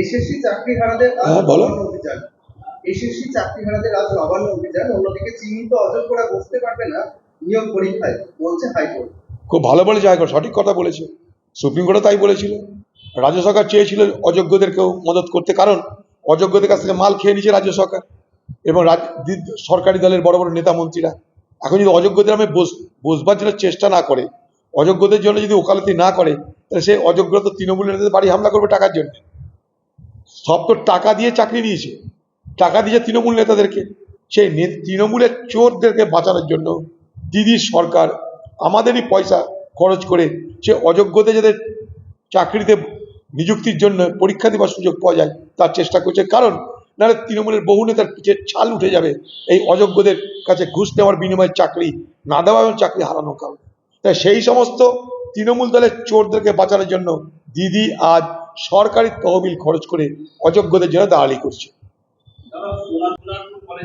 SSC চাকরিহারাদের আজ হ্যাঁ, বলো। অভিযান। এসএসসি চাকরিহারাদের আজ নবান্ন অভিযান। অন্যদিকে চিহ্নিত অযোগ্যরা বসতে পারবে না নিয়োগ পরীক্ষায় বলছে হাইকোর্ট। খুব ভালো বলেছে হাইকোর্ট সঠিক কথা বলেছে। সুপ্রিম কোর্টও তাই বলেছিল। রাজ্য সরকার চেয়েছিল অযোগ্যদেরকেও মদত করতে কারণ অযোগ্যদের কাছ থেকে মাল খেয়ে নিচ্ছে রাজ্য সরকার এবং সরকারি দলের বড় বড় নেতা মন্ত্রীরা। এখন যদি অযোগ্যদের আমি বসবার জন্য চেষ্টা না করে অযোগ্যদের জন্য যদি ওকালতি না করে তাহলে সেই অযোগ্য তো তৃণমূলের নেতাদের বাড়ি হামলা করবে টাকার জন্য। সব তো টাকা দিয়ে চাকরি নিয়েছে। টাকা দিয়েছে তৃণমূল নেতাদেরকে। সেই তৃণমূলের চোরদেরকে বাঁচানোর জন্য দিদির সরকার আমাদেরই পয়সা খরচ করে সে অযোগ্যদের যাদের চাকরিতে নিযুক্তির জন্য পরীক্ষা দেওয়ার সুযোগ পাওয়া যায়, তার চেষ্টা করছে। কারণ নাহলে তৃণমূলের বহু নেতার পিঠে ছাল উঠে যাবে এই অযোগ্যদের কাছে ঘুষ নেওয়ার বিনিময়ে চাকরি না দেওয়া এবং চাকরি হারানোর কারণে। তাই সেই সমস্ত তৃণমূল দলের চোরদেরকে বাঁচানোর জন্য দিদি আজ সরকারি তহবিল খরচ করে অযোগ্যদের জন্য দাঁড়ালি করছে। মানে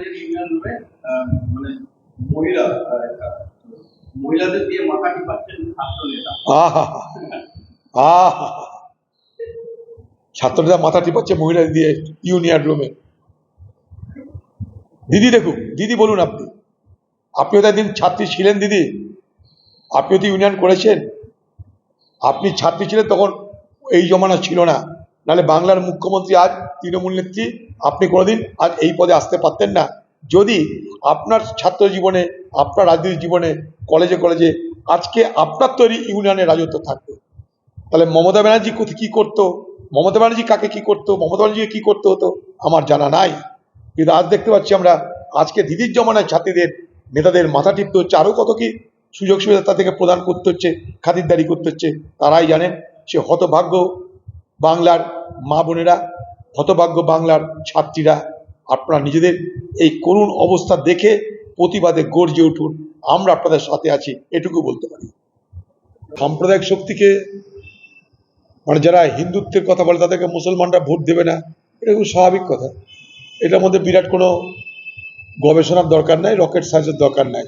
দিয়ে মাথা টিপাচ্ছে মহিলা দিয়ে ইউনিয়ন রুমে দিদি দেখুন দিদি বলুন আপনি। আপনিও তো একদিন ছাত্রী ছিলেন দিদি। আপনিও তো ইউনিয়ন করেছেন। আপনি ছাত্রী ছিলেন তখন এই জমানা ছিল না। নাহলে বাংলার মুখ্যমন্ত্রী আজ তৃণমূল নেত্রী, আপনি কোনোদিন আজ এই পদে আসতে পারতেন না। যদি আপনার ছাত্র জীবনে, আপনার রাজনীতি জীবনে, কলেজে কলেজে আজকে আপনার তৈরি ইউনিয়নের রাজত্ব থাকতো, তাহলে মমতা ব্যানার্জি কোথায় কী করতো? মমতা ব্যানার্জি কাকে কি করতো? মমতা ব্যানার্জিকে কী করতে হতো? আমার জানা নাই। কিন্তু আজ দেখতে পাচ্ছি আমরা, আজকে দিদির জমানায় ছাত্রীদের, নেতাদের মাথা টিপতে হচ্ছে। আরও কত কি সুযোগ সুবিধা তাদেরকে প্রদান করতে হচ্ছে, খাতিরদারি করতে হচ্ছে, তারাই জানেন সে হতভাগ্য বাংলার মা বোনেরা, হতভাগ্য বাংলার ছাত্রীরা, আপনারা নিজেদের এই করুণ অবস্থা দেখে প্রতিবাদে গর্জে উঠুন। আমরা আপনাদের সাথে আছি, এটুকু বলতে পারি। সাম্প্রদায়িক শক্তিকে মানে যারা হিন্দুত্বের কথা বলে তাদেরকে মুসলমানরা ভোট দেবে না, এটা খুব স্বাভাবিক কথা। এটার মধ্যে বিরাট কোনো গবেষণার দরকার নাই, রকেট সায়েন্সের দরকার নাই।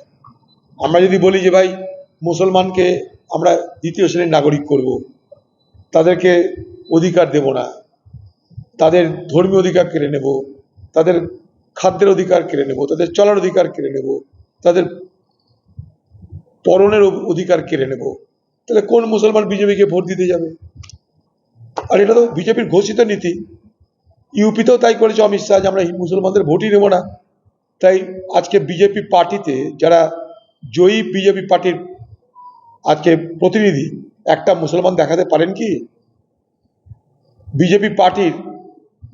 আমরা যদি বলি যে ভাই, মুসলমানকে আমরা দ্বিতীয় শ্রেণির নাগরিক করব তাদেরকে অধিকার দেব না। তাদের ধর্মীয় অধিকার কেড়ে নেব, তাদের খাদ্যের অধিকার কেড়ে নেব, তাদের চলার অধিকার কেড়ে নেব, তাদের পরনের অধিকার কেড়ে নেব। তাহলে কোন মুসলমান বিজেপিকে ভোট দিতে যাবে? আর এটা তো বিজেপির ঘোষিত নীতি। ইউপিতেও তাই করেছে অমিত শাহ যে আমরা মুসলমানদের ভোটই নেব না। তাই আজকে বিজেপি পার্টিতে যারা জয়ী বিজেপি পার্টির আজকে প্রতিনিধি একটা মুসলমান দেখাতে পারেন কি? বিজেপি পার্টির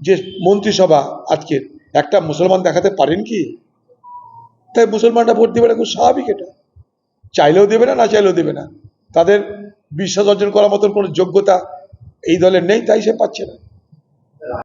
যে মন্ত্রিসভা আজকের একটা মুসলমান দেখাতে পারেন কি? তাই মুসলমানরা ভোট দেবে না, খুব স্বাভাবিক এটা। চাইলেও দেবে না না চাইলেও দেবে না। তাদের বিশ্বাস অর্জন করার মতন কোনো যোগ্যতা এই দলের নেই, তাই সে পাচ্ছে না।